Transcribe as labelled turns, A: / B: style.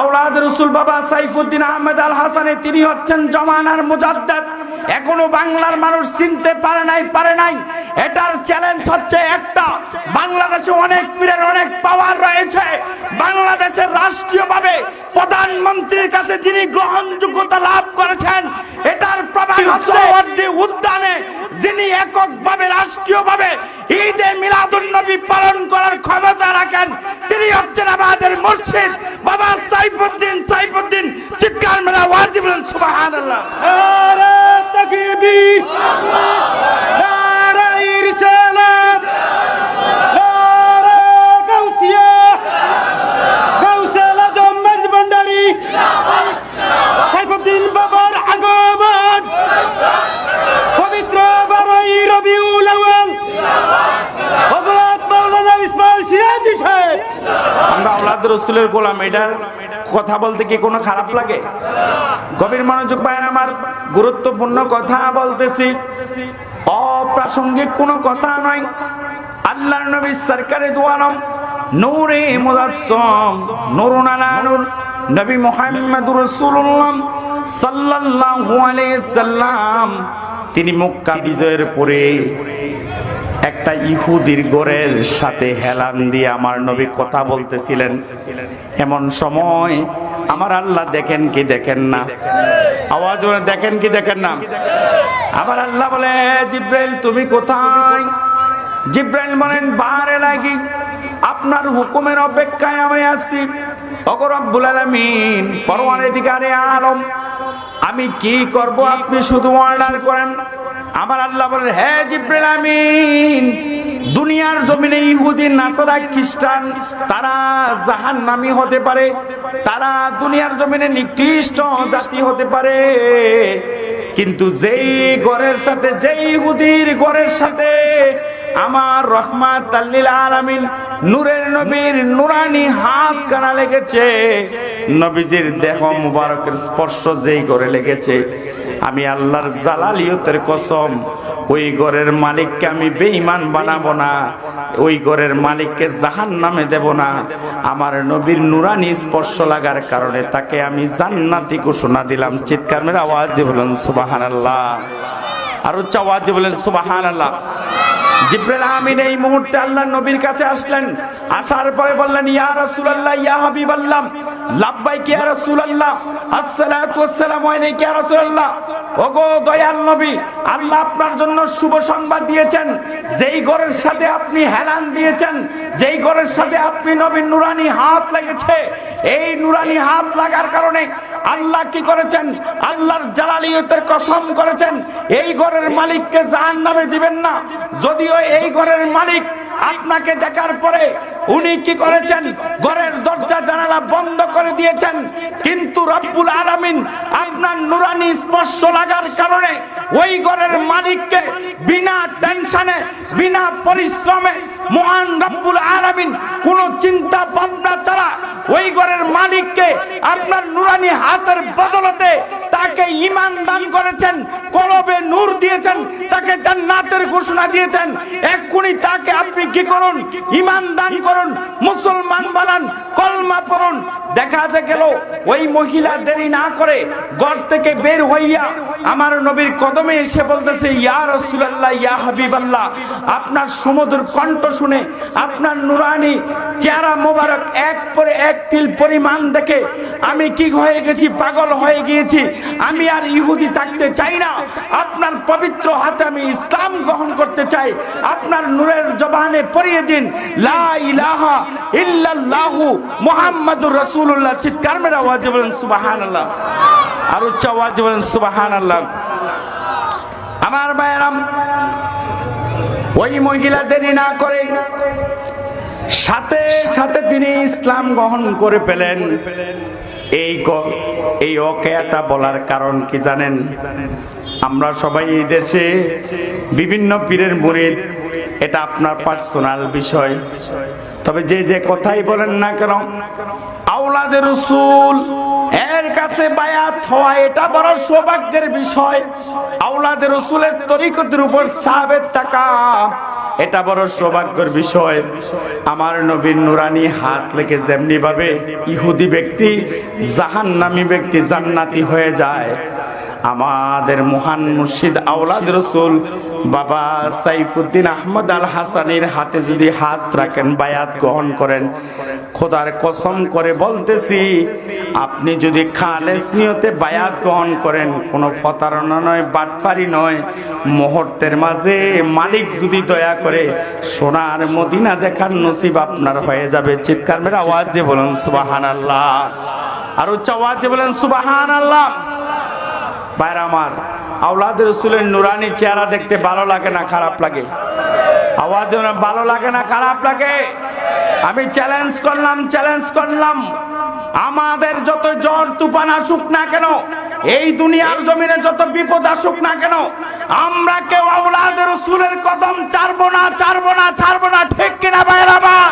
A: আওলাদ রসুল বাবা সাইফুদ্দিন আহমেদ আল হাসানে তিনি হচ্ছেন জমানার মুজাদ্দাদ। এখনও বাংলার মানুষ চিনতে পারে নাই পারে নাই। এটার চ্যালেঞ্জ হচ্ছে একটা। বাংলাদেশে অনেক পীরের অনেক পাওয়ার রয়েছে। বাংলাদেশের রাষ্ট্রীয়ভাবে প্রধানমন্ত্রীর কাছে যিনি গ্রহণযোগ্যতা লাভ করেছেন এটার প্রমাণ হচ্ছে উদ্যানে যিনি এককভাবে রাষ্ট্রীয়ভাবে ঈদে মিলাদুন নবী পালন করার ক্ষমতা রাখেন তিনি হচ্ছেন আমাদের মুর্শিদ বাবা সাইফুদ্দিন সাইফুদ্দিন চিৎকার মেলা ওয়াজিব সুবহানাল্লাহ।
B: নারে
A: রসুলের গোলাম, এটার কথা বলতে কি কোনো খারাপ লাগে? গভীর মনোযোগ পায় আমার? গুরুত্বপূর্ণ কথা বলতেছি। অপ্রাসঙ্গিক কোনো কথা নয়। আল্লাহর নবী সরকারে দোয়ানম নূরে মুজাসসম নুরুন আলা নূর। নবী মুহাম্মদুর রাসূলুল্লাহ সাল্লাল্লাহু আলাইহি সাল্লাম, তিনি মক্কা বিজয়ের পরে একটা ইহুদির গোরের সাথে হেলান দিয়ে আমার নবী কথা বলতেছিলেন। এমন সময় আমার আল্লাহ দেখেন কি দেখেন না? আওয়াজ দেখেন কি দেখেন না? আমার আল্লাহ বলে জিব্রাইল, তুমি কোথায়? জিব্রাইল বলেন, বাহারে লাগি। আপনার হুকুমের অপেক্ষায় আমি আছি। অগর আব্বুল আলামিন পরওয়ার অধিকারে আলম, আমি কি করব? আপনি শুধু অর্ডার করেন। আমার আল্লাহ বলেন হ্যাঁ জিব্রাইল আমিন, দুনিয়ার জমিনে ইহুদি, নাসারা, খ্রিস্টান, তারা জাহান নামি হতে পারে, তারা দুনিয়ার জমিনে নিকৃষ্ট জাতি হতে পারে। কিন্তু যেই গড়ের সাথে, যেই ইহুদির গড়ের সাথে আমার রহমাত তাল্লিল আলামিন, নূরের নবীর নুরানি হাত কানা লেগেছে। নবীজির দেহ মুবারকের স্পর্শ যেই করে লেগেছে, আমি আল্লাহর জালালিয়তের কসম, ওই ঘরের মালিককে আমি বেঈমান বানাবো না, ওই ঘরের মালিককে জাহান নামে দেব না। আমার নবীর নুরানি স্পর্শ লাগার কারণে তাকে আমি জান্নাতি ঘোষণা দিলাম। চিৎকার মেরে আওয়াজ দিয়ে বলেন সুবাহান আল্লাহ আর উচ্চ আওয়াজ দিয়ে বলেন সুবাহান আল্লাহ জিব্রাইল এই মুহূর্তে আল্লাহ নবীর কাছে আসলেন। আসার পরে বললেন, ইয়া রাসূলুল্লাহ, ইয়া হাবিবাল্লাহ, লাব্বাইক ইয়া রাসূলুল্লাহ, আসসালাতু ওয়াসসালামু আলাইকা ইয়া রাসূলুল্লাহ। ওগো দয়াল নবী, আল্লাহ আপনার জন্য শুভ সংবাদ দিয়েছেন। যেই ঘরের সাথে আপনি হেলান দিয়েছেন, যেই ঘরের সাথে আপনি নবীর নুরানি হাত লেগেছে এই নুরানি হাত লাগার কারণে আল্লাহ কি করেছেন? আল্লাহর জালালিয়তের কসম করেছেন, এই ঘরের মালিককে জাহান নামে দিবেন না। যদিও এই ঘরের মালিক আপনাকে দেখার পরে উনি কি করেছেন? ঘরের দরজা জানালা বন্ধ করে দিয়েছেন। কিন্তু রব্বুল আলামিন আপনার নুরানি স্পর্শ লাগার কারণে ওই ঘরের মালিককে বিনা টেনশনে, বিনা পরিশ্রমে মহান রব্বুল আলামিন কোন চিন্তা ভাবনা ছাড়া ওই ঘরের মালিককে আপনার নুরানি হাতের বদলতে ইমান দান করেছেন, কলবে নূর দিয়েছেন, তাকে জান্নাতের ঘোষণা দিয়েছেন। এক্ষুনি তাকে আপনি কি করুন? ইমান দান করুন, মুসলমান বানান, কলমা পড়ুন। দেখাতে গেল, ওই মহিলা দেরি না করে ঘর থেকে বের হইয়া আমার নবীর কদমে এসে বলতেছে, ইয়া রাসূলুল্লাহ, ইয়া হাবিবাল্লাহ, আপনার সমুদ্র কণ্ঠ শুনে, আপনার নুরানি চেহারা মোবারক এক পরে এক তিল পরিমাণ দেখে আমি কি হয়ে গেছি, পাগল হয়ে গিয়েছি, আমি আর ইহুদি থাকতে চাই না। আপনার পবিত্র হাতে আমি ইসলাম গ্রহণ করতে চাই। আপনার নূরের জবানে পড়িয়ে দিন, লা ইলাহা ইল্লাল্লাহু মুহাম্মাদুর রাসূলুল্লাহ। চিৎকার মেরে আওয়াজ বলেন, সুবহানাল্লাহ। আর উচ্চ আওয়াজ বলেন, সুবহানাল্লাহ। আমার ভাইয়েরাম ওই মহিলা দেরি না করে সাথে সাথে তিনি ইসলাম গ্রহণ করে পেলেন এই এই অকেয়াটা বলার কারণ কি জানেন? আমরা সবাই এই দেশে বিভিন্ন পীরের মুরিদ এটা আপনার পার্সোনাল বিষয়। তবে যে যে কথাই বলেন না কেন আওলাদের রসুল, এর কাছে বায়াত হওয়া এটা বড় সৌভাগ্যের বিষয়। আওলাদের রসুলের তরিকতের উপর সাহাবের টাকা এটা বড় সৌভাগ্যের বিষয়। আমার নবীর নুরানি হাত লেগে যেমনি ভাবে ইহুদি ব্যক্তি, জাহান্নামী ব্যক্তি জান্নাতি হয়ে যায়। আমাদের মহান মুর্শিদ আওলাদ রসুল বাবা সাইফুদ্দিন আহমদ আল হাসানের হাতে যদি হাত রাখেন, বায়াত গ্রহণ করেন, খোদার কসম করে বলতেছি, আপনি যদি খালেস নিয়তে বায়াত গ্রহণ করেন, কোনো প্রতারণা নয় বাটফারি নয়, মুহূর্তের মাঝে মালিক যদি দয়া করে সোনার মদিনা দেখার নসিব আপনার হয়ে যাবে। চিৎকার মেরে আওয়াজ দিয়ে বলুন সুবাহান আল্লাহ আর উচ্চ আওয়াজ দিয়ে বলেন সুবাহান আল্লাহ বাইরে আমার, আওলাদ রসুলের নুরানি চেহারা দেখতে ভালো লাগে না, খারাপ লাগে? আওয়াজ ভালো লাগে না, খারাপ লাগে? আমি চ্যালেঞ্জ করলাম চ্যালেঞ্জ করলাম। আমাদের যত জ্বর, তুফান আসুক না কেন, এই দুনিয়ার জমিনে যত বিপদ আসুক না কেন, আমরা কেউ আওলাদ রসুলের কদম ছাড়বো না ছাড়বো না ছাড়বো না, ঠিক কিনা বাইরে আমার?